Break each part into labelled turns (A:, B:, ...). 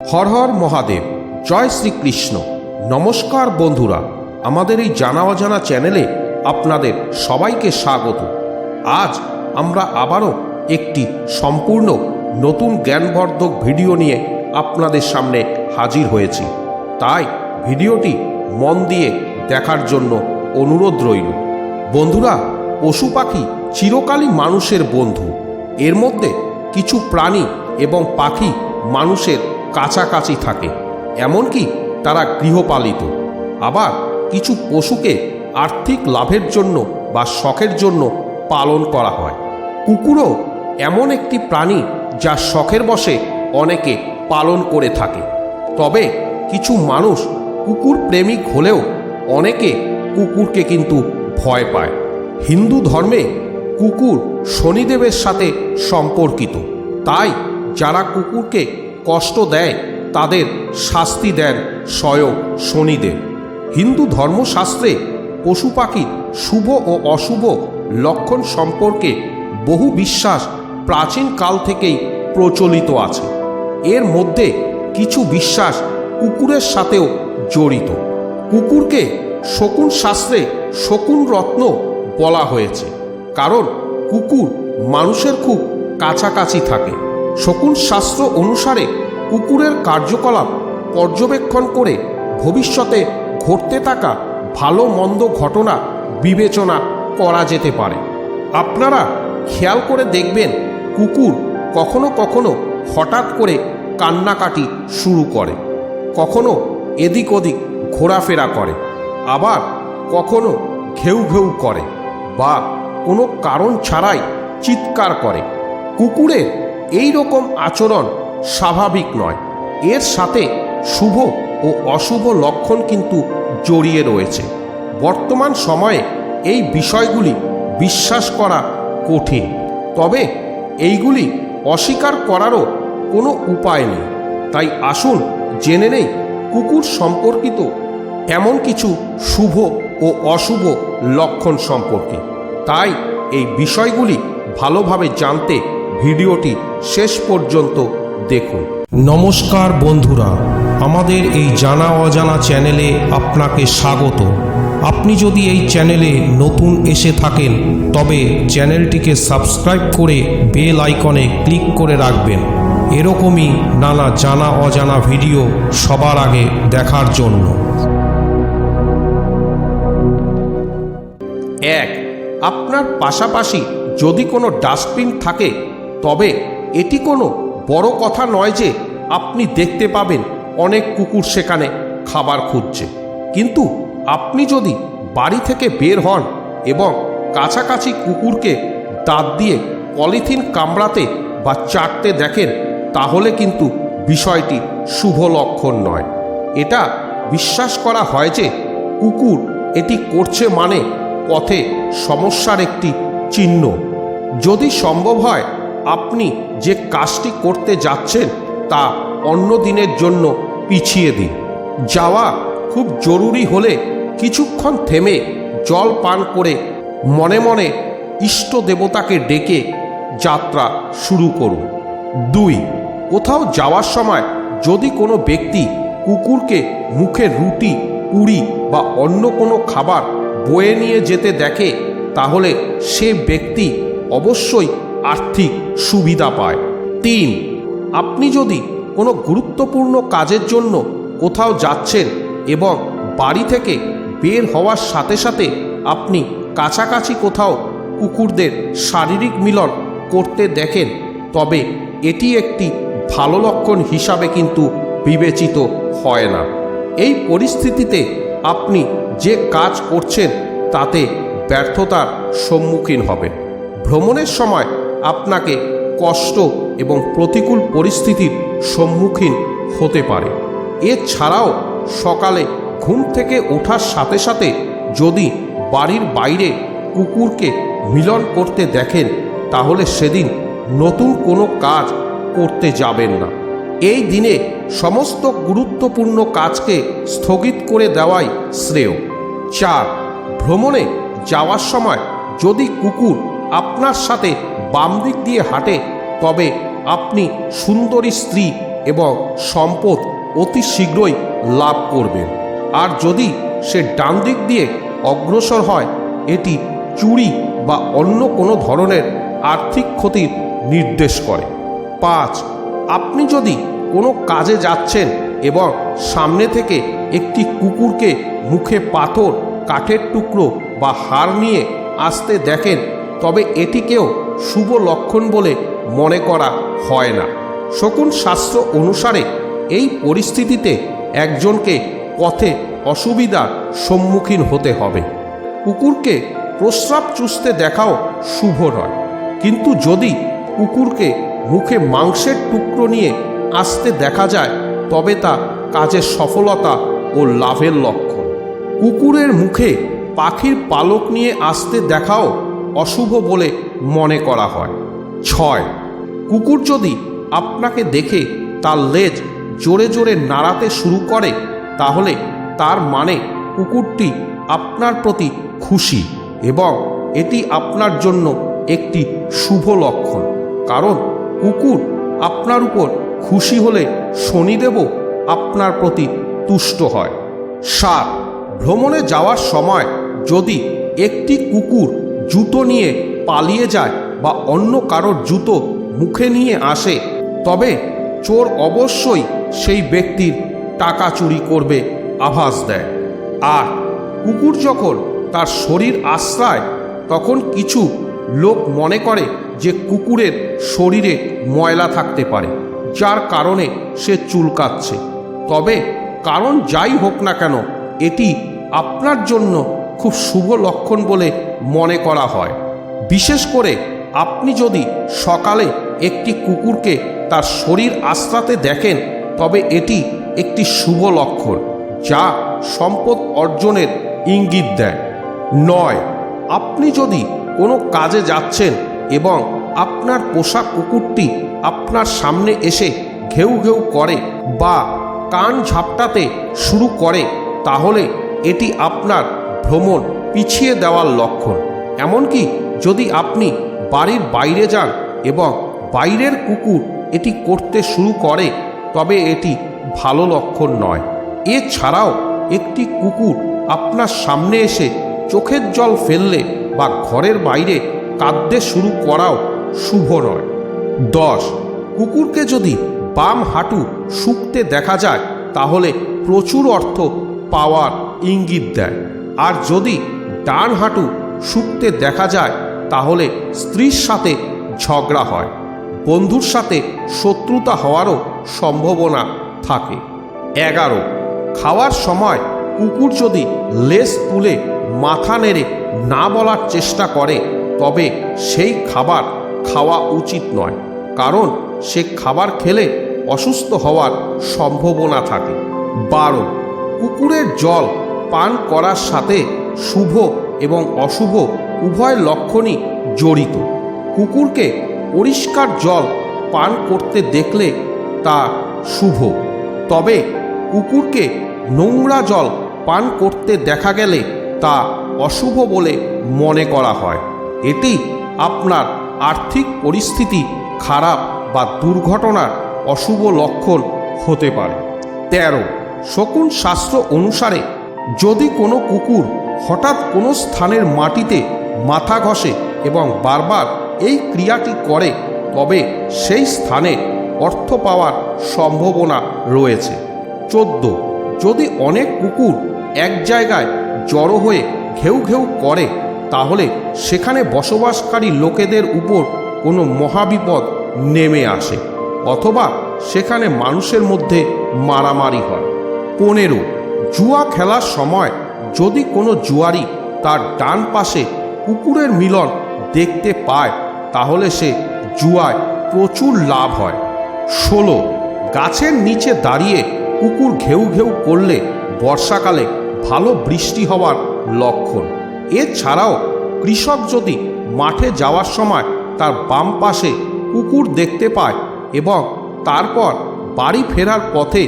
A: হর হর মহাদেব, জয় শ্রীকৃষ্ণ। নমস্কার বন্ধুরা, আমাদের এই জানা অজানা চ্যানেলে আপনাদের সবাইকে স্বাগত। আজ আমরা আবারও একটি সম্পূর্ণ নতুন জ্ঞানবর্ধক ভিডিও নিয়ে আপনাদের সামনে হাজির হয়েছি। তাই ভিডিওটি মন দিয়ে দেখার জন্য অনুরোধ রইল। বন্ধুরা, পশু পাখি চিরকালই মানুষের বন্ধু। এর মধ্যে কিছু প্রাণী এবং পাখি মানুষের কাছাকাছি থাকে, এমনকি তারা গৃহপালিত। আবার কিছু পশুকে আর্থিক লাভের জন্য বা শখের জন্য পালন করা হয়। কুকুরও এমন একটি প্রাণী যা শখের বসে অনেকে পালন করে থাকে। তবে কিছু মানুষ কুকুর প্রেমিক হলেও অনেকে কুকুরকে কিন্তু ভয় পায়। হিন্দু ধর্মে কুকুর শনিদেবের সাথে সম্পর্কিত। তাই যারা কুকুরকে কষ্ট দেয়, তাদের শাস্তি দেন স্বয়ং শনিদেব। হিন্দু ধর্মশাস্ত্রে পশু পাখির শুভ ও অশুভ লক্ষণ সম্পর্কে বহু বিশ্বাস প্রাচীন কাল থেকেই প্রচলিত আছে। এর মধ্যে কিছু বিশ্বাস কুকুরের সাথেও জড়িত। কুকুরকে শকুন শাস্ত্রে শকুন রত্ন বলা হয়েছে, কারণ কুকুর মানুষের খুব কাছাকাছি থাকে। শকুন শাস্ত্র অনুসারে কুকুরের কার্যকলাপ পর্যবেক্ষণ করে ভবিষ্যতে ঘটতে থাকা ভালো মন্দ ঘটনা বিবেচনা করা যেতে পারে। আপনারা খেয়াল করে দেখবেন কুকুর কখনো কখনো হঠাৎ করে কান্নাকাটি শুরু করে, কখনো এদিক ওদিক ঘোরাফেরা করে, আবার কখনো ঘেউ ঘেউ করে বা কোনো কারণ ছাড়াই চিৎকার করে। কুকুরের এই রকম আচরণ স্বাভাবিক নয়। এর সাথে শুভ ও অশুভ লক্ষণ কিন্তু জড়িয়ে রয়েছে। বর্তমান সময়ে এই বিষয়গুলি বিশ্বাস করা কঠিন। তবে এইগুলি অস্বীকার করারও কোনো উপায় নেই। তাই আসুন জেনে নেই কুকুর সম্পর্কিত এমন কিছু শুভ ও অশুভ লক্ষণ সম্পর্কে। তাই এই বিষয়গুলি ভালোভাবে জানতে ভিডিওটি শেষ পর্যন্ত দেখুন। নমস্কার বন্ধুরা, আমাদের এই জানা অজানা চ্যানেলে আপনাকে স্বাগত। আপনি যদি এই চ্যানেলে নতুন এসে থাকেন, তবে চ্যানেলটিকে সাবস্ক্রাইব করে বেল আইকনে ক্লিক করে রাখবেন। এরকমই নানা জানা অজানা ভিডিও সবার আগে দেখার জন্য। এক, আপনার পাশাপাশি যদি কোনো ডাস্টবিন থাকে তবে এটি কোনো বড় কথা নয় যে আপনি দেখতে পাবেন অনেক কুকুর সেখানে খাবার খুঁজছে। কিন্তু আপনি যদি বাড়ি থেকে বের হন এবং কাছাকাছি কুকুরকে দাঁত দিয়ে পলিথিন কামড়াতে বা চাটতে দেখেন, তাহলে কিন্তু বিষয়টি শুভ লক্ষণ নয়। এটা বিশ্বাস করা হয় যে কুকুর এটি করছে মানে পথে সমস্যার একটি চিহ্ন। যদি সম্ভব হয় আপনি যে কাজটি করতে যাচ্ছেন তা অন্য দিনের জন্য পিছিয়ে দিন। যাওয়া খুব জরুরি হলে কিছুক্ষণ থেমে জল পান করে মনে মনে ইষ্ট দেবতাকে ডেকে যাত্রা শুরু করুন। দুই, কোথাও যাওয়ার সময় যদি কোনো ব্যক্তি কুকুরকে মুখে রুটি, পুরি বা অন্য কোনো খাবার বয়ে নিয়ে যেতে দেখে, তাহলে সে ব্যক্তি অবশ্যই আর্থিক সুবিধা পায়। তিন, আপনি যদি কোনো গুরুত্বপূর্ণ কাজের জন্য কোথাও যাচ্ছেন এবং বাড়ি থেকে বের হওয়ার সাথে সাথে আপনি কাছাকাছি কোথাও কুকুরদের শারীরিক মিলন করতে দেখেন, তবে এটি একটি ভালো লক্ষণ হিসাবে কিন্তু বিবেচিত হয় না। এই পরিস্থিতিতে আপনি যে কাজ করছেন তাতে ব্যর্থতার সম্মুখীন হবেন। ভ্রমণের সময় আপনাকে কষ্ট এবং প্রতিকূল পরিস্থিতির সম্মুখীন হতে পারে। এছাড়াও সকালে ঘুম থেকে ওঠার সাথে সাথে যদি বাড়ির বাইরে কুকুরকে মিলন করতে দেখেন, তাহলে সেদিন নতুন কোনো কাজ করতে যাবেন না। এই দিনে সমস্ত গুরুত্বপূর্ণ কাজকে স্থগিত করে দেওয়াই শ্রেয়। চার, ভ্রমণে যাওয়ার সময় যদি কুকুর আপনার সাথে বাম দিক দিয়ে হাঁটে তবে আপনি সুন্দরী স্ত্রী এবং সম্পদ অতি শীঘ্রই লাভ করবেন। আর যদি সে ডান দিক দিয়ে অগ্রসর হয়, এটি চুরি বা অন্য কোনো ধরনের আর্থিক ক্ষতির নির্দেশ করে। পাঁচ, আপনি যদি কোনো কাজে যাচ্ছেন এবং সামনে থেকে একটি কুকুরকে মুখে পাথর, কাঠের টুকরো বা হাড় নিয়ে আসতে দেখেন, তবে এটিকেও শুভ লক্ষণ বলে মনে করা হয় না। শকুন শাস্ত্র অনুসারে এই পরিস্থিতিতে একজনকে পথে অসুবিধার সম্মুখীন হতে হবে। কুকুরকে প্রস্রাব চুষতে দেখাও শুভ নয়। কিন্তু যদি কুকুরকে মুখে মাংসের টুকরো নিয়ে আসতে দেখা যায়, তবে তা কাজের সফলতা ও লাভের লক্ষণ। কুকুরের মুখে পাখির পালক নিয়ে আসতে দেখাও অশুভ বলে মনে করা হয়। ছয়, কুকুর যদি আপনাকে দেখে তার লেজ জোরে জোরে নাড়াতে শুরু করে, তাহলে তার মানে কুকুরটি আপনার প্রতি খুশি এবং এটি আপনার জন্য একটি শুভ লক্ষণ। কারণ কুকুর আপনার উপর খুশি হলে শনিদেবও আপনার প্রতি তুষ্ট হয়। সাত, ভ্রমণে যাওয়ার সময় যদি একটি কুকুর জুতো নিয়ে পালিয়ে যায় বা অন্য কারোর জুতো মুখে নিয়ে আসে, তবে চোর অবশ্যই সেই ব্যক্তির টাকা চুরি করবে, আভাস দেয়। আর কুকুর যখন তার শরীর আশ্রায়, তখন কিছু লোক মনে করে যে কুকুরের শরীরে ময়লা থাকতে পারে, যার কারণে সে চুলকাচ্ছে। তবে কারণ যাই হোক না কেন, এটি আপনার জন্য খুব শুভ লক্ষণ বলে মনে করা হয়। বিশেষ করে আপনি যদি সকালে একটি কুকুরকে তার শরীর আশ্রাতে দেখেন, তবে এটি একটি শুভ লক্ষণ, যা সম্পদ অর্জনের ইঙ্গিত দেয়। নয়, আপনি যদি কোনো কাজে যাচ্ছেন এবং আপনার পোষা কুকুরটি আপনার সামনে এসে ঘেউ ঘেউ করে বা কান ঝাপটাতে শুরু করে, তাহলে এটি আপনার ভ্রমণ পিছিয়ে দেওয়ার লক্ষণ। এমনকি যদি আপনি বাড়ির বাইরে যান এবং বাইরের কুকুর এটি করতে শুরু করে, তবে এটি ভালো লক্ষণ নয়। এছাড়াও একটি কুকুর আপনার সামনে এসে চোখের জল ফেললে বা ঘরের বাইরে কাঁদতে শুরু করাও শুভ নয়। দশ, কুকুরকে যদি বাম হাঁটু শুকতে দেখা যায়, তাহলে প্রচুর অর্থ পাওয়ার ইঙ্গিত দেয়। আর যদি ডান হাঁটু শুকতে দেখা যায়, তাহলে স্ত্রীর সাথে ঝগড়া হয়। বন্ধুর সাথে শত্রুতা হওয়ারও সম্ভাবনা থাকে। এগারো, খাওয়ার সময় কুকুর যদি লেস তুলে মাথা নেড়ে না বলার চেষ্টা করে, তবে সেই খাবার খাওয়া উচিত নয়, কারণ সে খাবার খেলে অসুস্থ হওয়ার সম্ভাবনা থাকে। বারো, কুকুরের জল পান করার সাথে শুভ এবং অশুভ উভয় লক্ষণই জড়িত। কুকুরকে পরিষ্কার জল পান করতে দেখলে তা শুভ। তবে কুকুরকে নোংরা জল পান করতে দেখা গেলে তা অশুভ বলে মনে করা হয়। এটি আপনার আর্থিক পরিস্থিতি খারাপ বা দুর্ঘটনার অশুভ লক্ষণ হতে পারে। তেরো, শকুন শাস্ত্র অনুসারে যদি কোনো কুকুর হঠাৎ কোনো স্থানের মাটিতে মাথা ঘষে এবং বারবার এই ক্রিয়াটি করে, তবে সেই স্থানে অর্থ পাওয়ার সম্ভাবনা রয়েছে। চোদ্দ। যদি অনেক কুকুর এক জায়গায় জড়ো হয়ে ঘেউ ঘেউ করে, তাহলে সেখানে বসবাসকারী লোকেদের উপর কোনো মহাবিপদ নেমে আসে, অথবা সেখানে মানুষের মধ্যে মারামারি হয়। পনেরো। জুয়া খেলার সময় যদি কোনো জুয়ারি তার ডান পাশে কুকুরের মিলন দেখতে পায়, তাহলে সে জুয়ায় প্রচুর লাভ হয়। ষোলো, গাছের নিচে দাঁড়িয়ে কুকুর ঘেউ ঘেউ করলে বর্ষাকালে ভালো বৃষ্টি হওয়ার লক্ষণ। এছাড়াও কৃষক যদি মাঠে যাওয়ার সময় তার বাম পাশে কুকুর দেখতে পায় এবং তারপর বাড়ি ফেরার পথে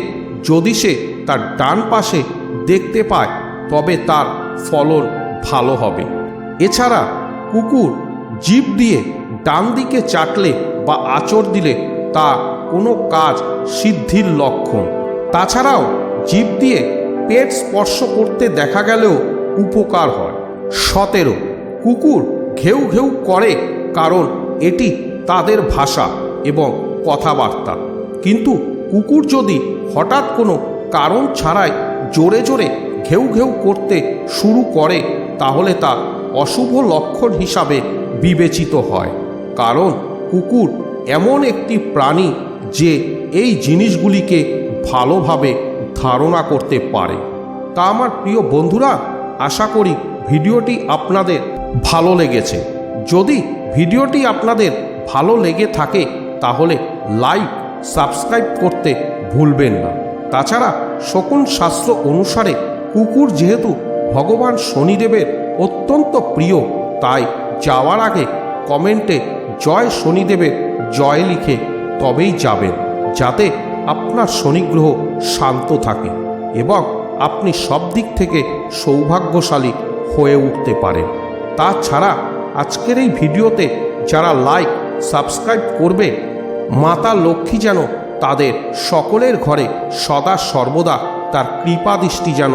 A: যদি সে তার ডান পাশে দেখতে পায় তবে তার ফলন ভালো হবে। এছাড়া কুকুর জিভ দিয়ে ডান দিকে চাটলে বা আচর দিলে তা কোনো কাজ সিদ্ধির লক্ষণ। তাছাড়াও জীব দিয়ে পেট স্পর্শ করতে দেখা গেলেও উপকার হয়। সতেরো, কুকুর ঘেউ ঘেউ করে কারণ এটি তাদের ভাষা এবং কথাবার্তা। কিন্তু কুকুর যদি হঠাৎ কোনো কারণ ছাড়াই জোরে জোরে ঘেউ ঘেউ করতে শুরু করে, তাহলে তা অশুভ লক্ষণ হিসাবে বিবেচিত হয়। কারণ কুকুর এমন একটি প্রাণী যে এই জিনিসগুলিকে ভালোভাবে ধারণা করতে পারে। তা আমার প্রিয় বন্ধুরা, আশা করি ভিডিওটি আপনাদের ভালো লেগেছে। যদি ভিডিওটি আপনাদের ভালো লেগে থাকে, তাহলে লাইক, সাবস্ক্রাইব করতে ভুলবেন না। তাছাড়া শকুন শাস্ত্র অনুসারে কুকুর যেহেতু ভগবান শনিদেবের অত্যন্ত প্রিয়, তাই যাওয়ার আগে কমেন্টে জয় শনিদেবের জয় লিখে তবেই যাবেন, যাতে আপনার শনিগ্রহ শান্ত থাকে এবং আপনি সব দিক থেকে সৌভাগ্যশালী হয়ে উঠতে পারেন। তাছাড়া আজকের এই ভিডিওতে যারা লাইক সাবস্ক্রাইব করবে, মাতা লক্ষ্মী যেন তাদের সকলের ঘরে সদা সর্বদা তার কৃপা দৃষ্টি যেন